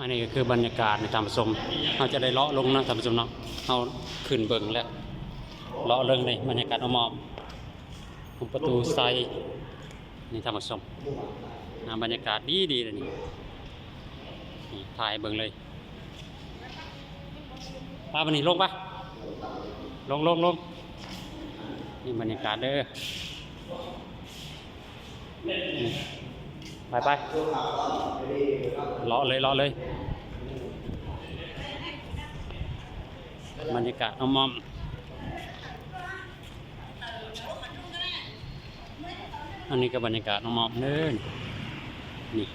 อันนี้ก็คือบรรยากาศในธรรมสมเราจะได้เลาะลงนะธรรมสมเนาะเราขึ้นเบิ่งแล้วเลาะเรื่องในบรรยากาศอมอมของประตูไซในธรรมสมอ่าบรรยากาศดีดีเลยนี่ถ่ายเบิ่งเลยป้าวันนี้ลงปะลงลงลงนี่บรรยากาศเด้อ ไปไปเลาะเลยเลาะเลยบรรยากาศอมอมอันนี้ก็บรรยากาศอมอมเนินนี่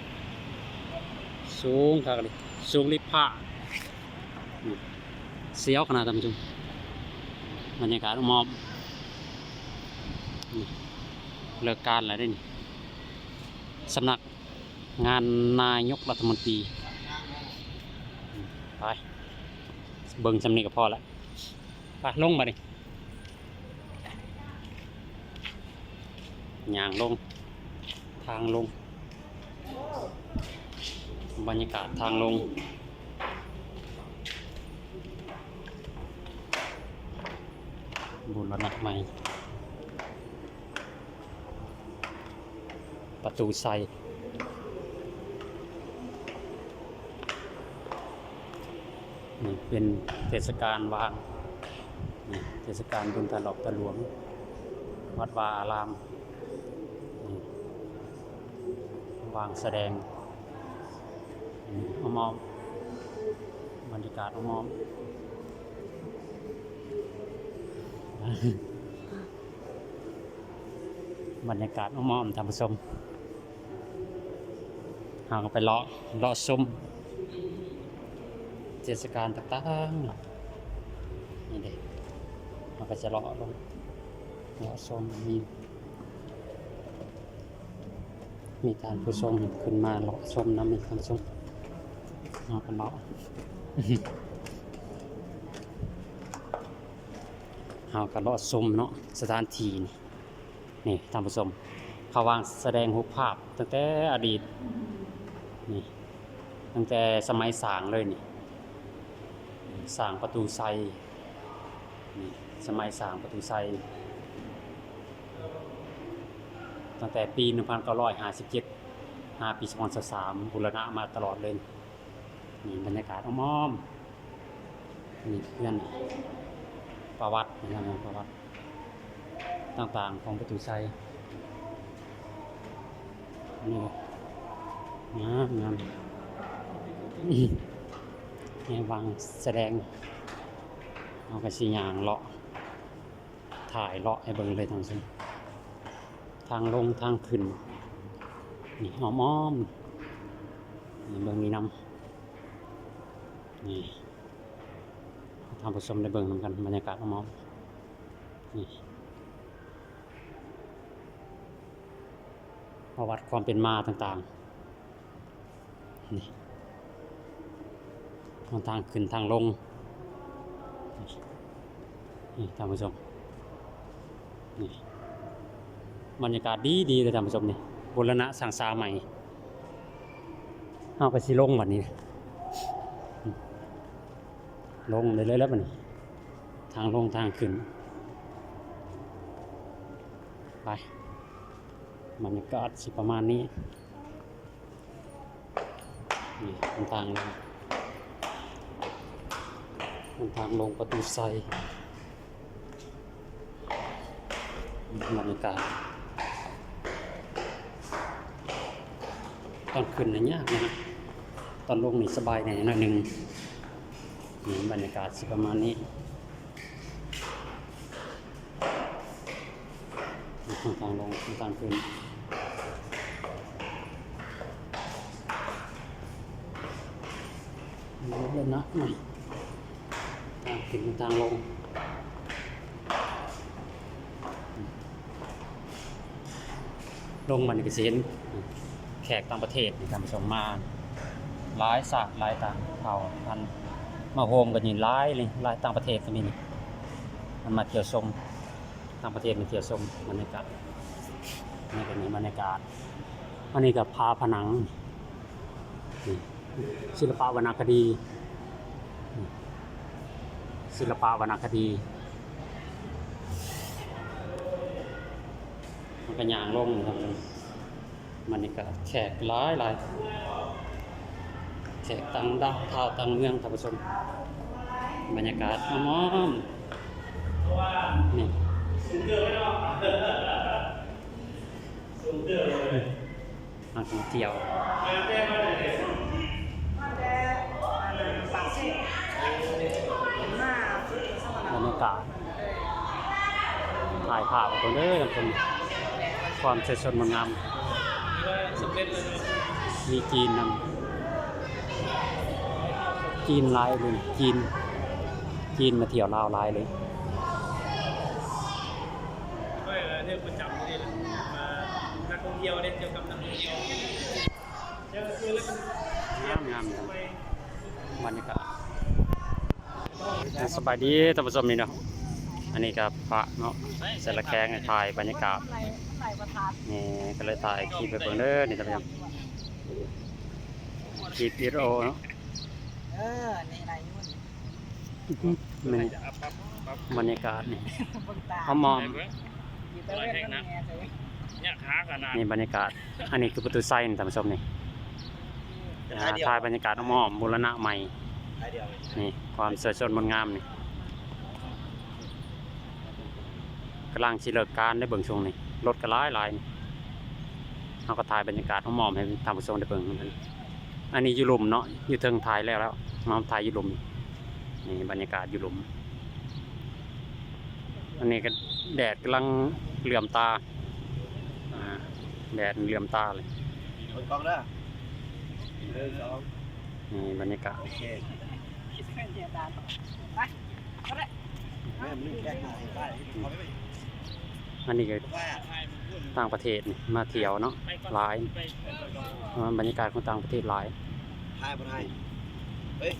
สูงครับเลยสูงลิบผ้าเสียวขนาดท่านผู้ชมบรรยากาศอมอมเลิกการแล้วได้นี่ สำนักงานนายกรัฐมนตรีไปเบิ่งจำนีก็พอละไปลงมาดิย่างลง ทางลง บรรยากาศทางลงบุรณะใหม่ ประตูไซนี่เป็นเทศกาลวางเทศกาลบุญตลอกตะหลวง วัดวาอาราม วางแสดงอมอมบรรยากาศอมอมบรรยากาศอมอมท่านผู้ชม หาก็ไปเลาะเลาะชมเทศกาลต่างๆนี่เด็กมันก็จะเลาะลงเลาะชมมีมีการผู้ชมขึ้นมาเลาะชมนะมีการชมเราก็เลาะเราก็เลาะชมเนาะสถานที่นี่นี่ท่านผู้ชมเขาวางแสดงรูปภาพตั้งแต่อดีต นี่ตั้งแต่สมัยสางเลยนี่สางประตูไซนี่สมัยสางประตูไซตั้งแต่ปี 1957 5 ปี2023บูรณะมาตลอดเลยนี่บรรยากาศอ้อมๆนี่เพื่อนประวัตินะครับประวัติต่างๆของประตูไซนี่ งามงามอื้อให้วางแสดงเอากระสียางเลาะ ถ่ายเลาะให้เบิ่งเลยทางซึ่งทางลงทางขึ้น นี่หอมอ้อมนี่เบิ่งมีน้ำนี่ทำผสมได้เบิ่งนำกันบรรยากาศหอมอ้อมนี่ประวัติความเป็นมาต่างๆ ทางทางขึ้นทางลง นี่ท่านผู้ชม นี่บรรยากาศดีดีเลยท่านผู้ชมนี่บุรณะสังสาใหม่เอาไปสิลงวันนี้ ลงเลยเลยแล้ววันนี้ทางลงทางขึ้น ไปบรรยากาศสิประมาณนี้ นี่ทางทางลงมันทางลงประตูไซบรรยากาศตอนขึ้นนะยากนะฮะตอนลงนี่สบายหน่อยหน่อยหนึ่งนี่บรรยากาศสิประมาณนี้ทางลงทางขึ้นลดเลย นน่อยทางขึ้นทางลงลงมันก็สิเห็นแขกต่างประเทศที่ทำสมมาหลายศาสากหลายต่างเผ่าพันธุ์มาโฮมกันนี่หลายเลยหลายต่างประเทศก็มีนี่มันมาเที่ยวชมต่างประเทศมาเที่ยวชมบรรยากาศนี่ก็นี่บรรยากาศอันนี้ก็พาผนังศิลปะวรรณคดี ศิลปะวรรณคดี มันก็ย่างลงนะครับมันนี่ก็แขกหลายหลายแขกต่างดาวเท่าวต่างเมืองท่านผู้ชมบรรยากาศอ้อมๆนี่นักท่องเที่ยว กาศถ่ายภาพตัวเด้อเป็นความสวยสดงดงามมีจีนนำจีนหลายเลยจีน จีนมาเที่ยวลาวหลายเลยก็เรื่องประจำนี่แหละมานักท่องเที่ยวได้เกี่ยวกับนักท่องเที่ยวเจอคือแล้วมันงามงามครับบรรยากาศ สบายดีท่านผู้ชมนี่เนาะ อันนี้กับพระเนาะเสร็จและแข้งให้ถ่ายบรรยากาศไหลไหลประทัดนี่ก็เลยถ่ายคลิปไปเบิ่งเด้อนี่ท่านผู้ชมคลิปวิดีโอเนาะเออนี่ไหลยุ่นมันจะอัพปั๊บปั๊บบรรยากาศนี่บนตาเขามองอยู่ตะเวนนั่นไงเลยเนี่ยขาขนาดนี่บรรยากาศ อันนี้คือประตูไซน์ท่านผู้ชมนี่อ่าถ่ายบรรยากาศอ้อมๆบูรณะใหม่ท้ายเดียว นี่ความสวยสดงดงามนี่กำลังสิเลิกการได้เบิ่งช่วงนี้รถก็หลายหลายนี่เราก็ถ่ายบรรยากาศอ้อมๆให้ท่านผู้ชมได้เบิ่งเหมือนกันอันนี้อยู่หลุมเนาะอยู่เทิงถ่ายแล้วแล้วมาถ่ายอยู่หลุมนี่บรรยากาศอยู่หลุมอันนี้ก็แดดกำลังเหลื่อมตาอ่าแดดเหลื่อมตาเลยคนกล้องเด้อหนึ่งสองนี่บรรยากาศโอ เดเป็นเดียดานไปก็ได้แม่มันแก้ไขได้อันนี้ก็ต่างประเทศนี่มาเที่ยวเนาะหลายบรรยากาศของต่างประเทศหลายทายบนไทยเฮ้ย